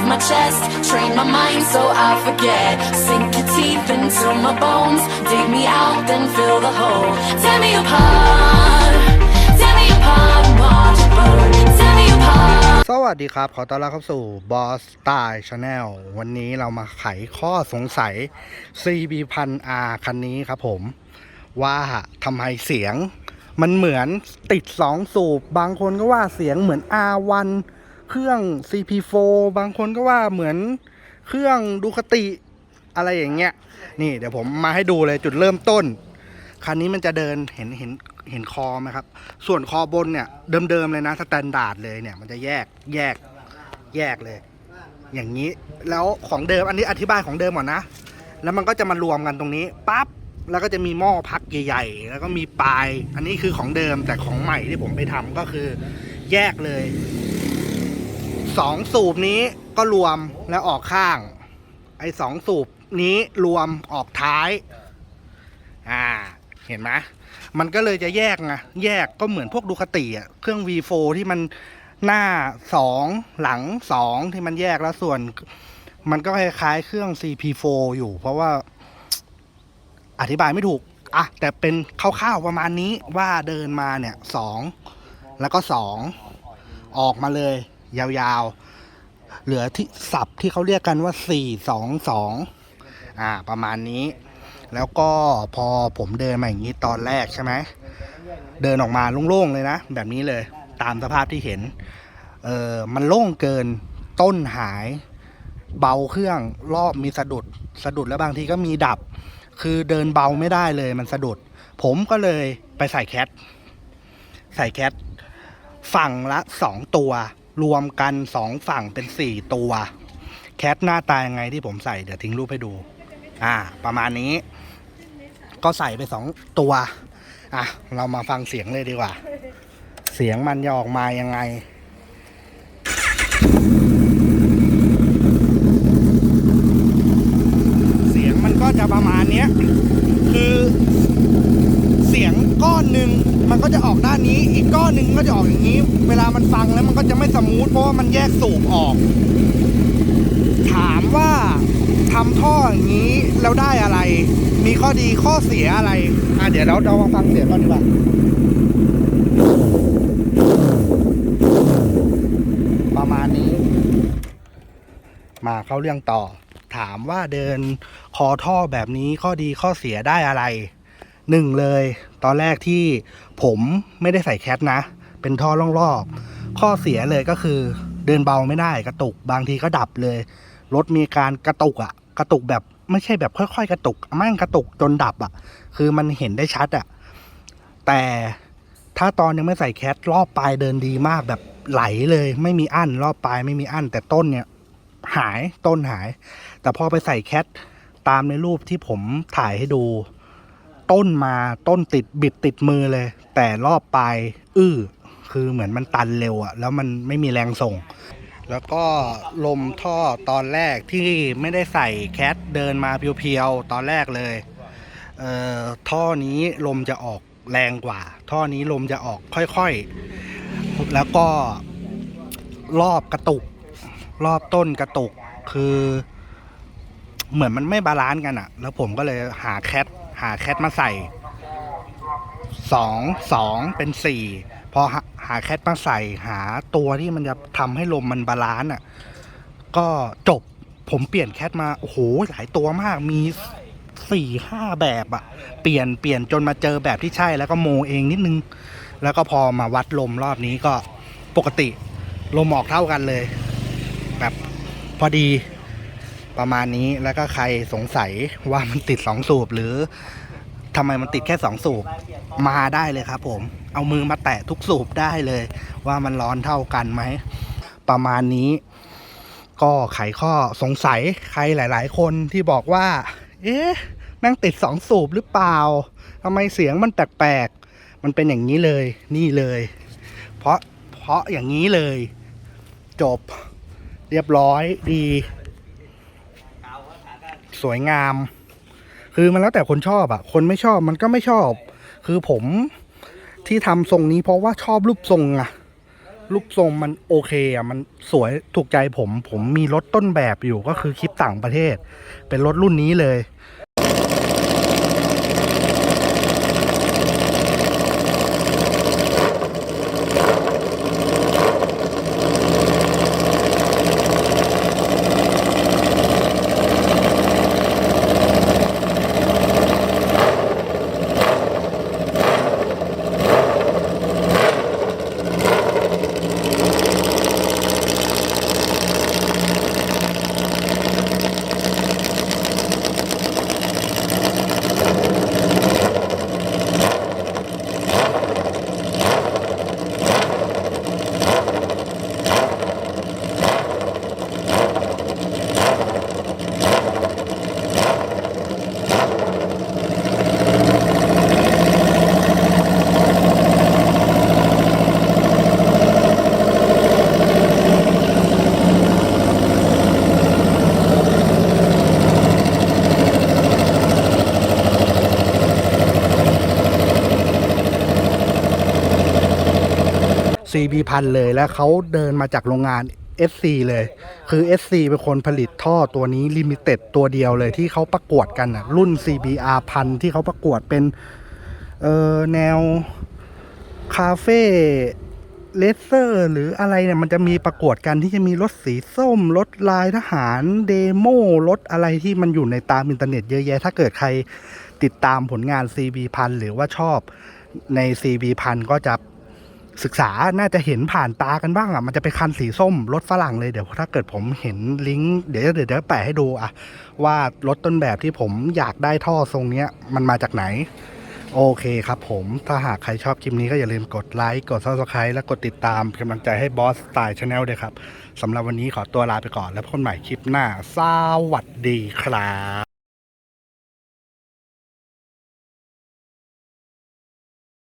off my chest. Train my mind so I forget. Sink your teeth into my bones. Dig me out, then fill the hole. Tear me apart. Tear me apart watch it burn. Tear me apart. สวัสดีครับ ขอต้อนรับเข้าสู่ Boss Style Channel วันนี้เรามาไขข้อสงสัย CB พัน R คันนี้ครับผม ว่าทำไมเสียง มันเหมือนติด 2 สูบบางคนก็ว่าเสียงเหมือน R1 เครื่อง CP4 บางคนก็ว่าเหมือนเครื่องดูคติอะไรอย่างเงี้ย นี่เดี๋ยวผมมาให้ดูเลยจุดเริ่มต้น คันนี้มันจะเดินเห็นเห็นเห็นคอไหมครับ ส่วนคอบนเนี่ยเดิมๆเลยนะสแตนดาร์ดเลยเนี่ยมันจะแยกแยกแยกเลย อย่างนี้แล้วของเดิมอันนี้อธิบายของเดิมก่อนนะ แล้วมันก็จะมารวมกันตรงนี้ปั๊บแล้วก็จะมีหม้อพักใหญ่ๆ แล้วก็มีปลาย อันนี้คือของเดิมแต่ของใหม่ที่ผมไปทำก็คือแยกเลย สองสูบนี้ก็รวมแล้วออกข้าง ไอ้สองสูบนี้รวมออกท้าย อ่า เห็นไหมมันก็เลยจะแยกไงแยกก็เหมือนพวกดูคติอะเครื่อง V4 ที่มันหน้าสองหลังสองที่มันแยกแล้วส่วน มันก็คล้ายๆเครื่อง CP4 อยู่ เพราะว่า อธิบายไม่ถูกอะแต่เป็นคร่าวๆประมาณนี้ว่าเดินมาเนี่ยสองแล้วก็สองออกมาเลย ยาวๆ เหลือที่สับที่เขาเรียกกันว่าสี่สองสองอ่า ประมาณนี้ แล้วก็พอผมเดินมาอย่างนี้ตอนแรกใช่ไหม เดินออกมาโล่งๆเลยนะ แบบนี้เลย ตามสภาพที่เห็น เออมันโล่งเกิน ต้นหาย เบาเครื่อง รอบมีสะดุด สะดุดแล้วบางทีก็มีดับ คือเดินเบาไม่ได้เลย มันสะดุด ผมก็เลยไปใส่แคท ใส่แคทฝั่งละสองตัว รวมกันสองฝั่งเป็นสี่ตัว แคทหน้าตายังไงที่ผมใส่เดี๋ยวทิ้งรูปให้ดู อ่า ประมาณนี้ ก็ใส่ไปสองตัว อะ เรามาฟังเสียงเลยดีกว่า เสียงมันจะออกมายังไงเสียงมันก็จะประมาณนี้คือเสียงก้อนหนึ่งมันก็จะออกด้านนี้อี ก้อนหนึ่งก็จะออกอย่างนี้ เวลามันฟังแล้วมันก็จะไม่สมูทเพราะว่ามันแยกสูบออก ถามว่าทำท่ออย่างนี้แล้วได้อะไร มีข้อดีข้อเสียอะไร อะเดี๋ยวเราเราฟังเสียงก่อนดีกว่าประมาณนี้ มาเข้าเรื่องต่อ ถามว่าเดินคอท่อแบบนี้ข้อดีข้อเสียได้อะไรหนึ่งเลย ตอนแรกที่ผมไม่ได้ใส่แคทนะ เป็นท่อล่องรอบ ข้อเสียเลยก็คือเดินเบาไม่ได้กระตุกบางทีก็ดับเลย รถมีการกระตุกอะกระตุกแบบไม่ใช่แบบค่อยๆ กระตุกแม่งกระตุกจนดับอะคือมันเห็นได้ชัดอะแต่ถ้าตอนยังไม่ใส่แคทรอบปลายเดินดีมากแบบไหลเลย ไม่มีอั้นรอบปลายไม่มีอั้น แต่ต้นเนี่ยหายต้นหาย แต่พอไปใส่แคทตามในรูปที่ผมถ่ายให้ดู ต้นมาต้นติดบิดติดมือเลย แต่รอบปลายอื้อคือเหมือนมันตันเร็วอะแล้วมันไม่มีแรงส่ง แล้วก็ลมท่อตอนแรกที่ไม่ได้ใส่แคทเดินมาเพียวๆ ตอนแรกเลยเอ่อท่อนี้ลมจะออกแรงกว่า ท่อนี้ลมจะออกค่อยๆ แล้วก็รอบกระตุก รอบต้นกระตุกคือ เหมือนมันไม่บาลานซ์กันอะแล้วผมก็เลยหาแคท หาแคทมาใส่สองสองเป็นสี่พอหาแคทมาใส่หาตัวที่มันจะทำให้ลมมันบาลานซ์อะก็จบผมเปลี่ยนแคทมาโอ้โหหลายตัวมากมีสี่ห้าแบบอะเปลี่ยนเปลี่ยนจนมาเจอแบบที่ใช่แล้วก็โมเองนิดนึง แล้วก็พอมาวัดลมรอบนี้ก็ปกติ ลมออกเท่ากันเลย แบบพอดี ประมาณนี้แล้วก็ใครสงสัยว่ามันติดสองสูบหรือทำไมมันติดแค่สองสูบมาได้เลยครับผม เอามือมาแตะทุกสูบได้เลย ว่ามันร้อนเท่ากันไหม ประมาณนี้ ก็ไขข้อสงสัยใครหลาย ๆ คนที่บอกว่า เอ๊ะแม่งติดสองสูบหรือเปล่าทำไมเสียงมันแปลกๆมันเป็นอย่างนี้เลย นี่เลย เพราะเพราะอย่างนี้เลย จบเรียบร้อยดี สวยงาม คือมันแล้วแต่คนชอบอะคนไม่ชอบมันก็ไม่ชอบ คือผมที่ทำทรงนี้เพราะว่าชอบรูปทรงอะลูกทรงมันโอเคอะมันสวยถูกใจผม ผมมีรถต้นแบบอยู่ก็คือคลิปต่างประเทศ เป็นรถรุ่นนี้เลย CB พันเลยแล้วเขาเดินมาจากโรงงาน SC เลย คือ SC เป็นคนผลิตท่อตัวนี้ลิมิเต็ดตัวเดียวเลยที่เขาประกวดกันอะรุ่น CBR พันที่เขาประกวดเป็นเออแนว คาเฟ่เลเซอร์ หรืออะไรเนี่ยมันจะมีประกวดกันที่จะมีรถสีส้ม รถลายทหารเดโมรถอะไรที่มันอยู่ในตามอินเทอร์เน็ตเยอะแยะ ถ้าเกิดใครติดตามผลงาน CB พันหรือว่าชอบใน CB พันก็จะ ศึกษาน่าจะเห็นผ่านตากันบ้างอะ มันจะเป็นคันสีส้มรถฝรั่งเลยเดี๋ยวถ้าเกิดผมเห็นลิงก์เดี๋ยวเดี๋ยวเดี๋ยวแปะให้ดูอะ ว่ารถต้นแบบที่ผมอยากได้ท่อทรงเนี้ยมันมาจากไหน โอเคครับผมถ้าหากใครชอบคลิปนี้ก็อย่าลืมกดไลค์กด subscribe และกดติดตามเป็นกำลังใจให้บอสสไตล์ชาแนลด้วยครับสำหรับวันนี้ขอตัวลาไปก่อนแล้วพบกันใหม่คลิปหน้าสวัสดีครับ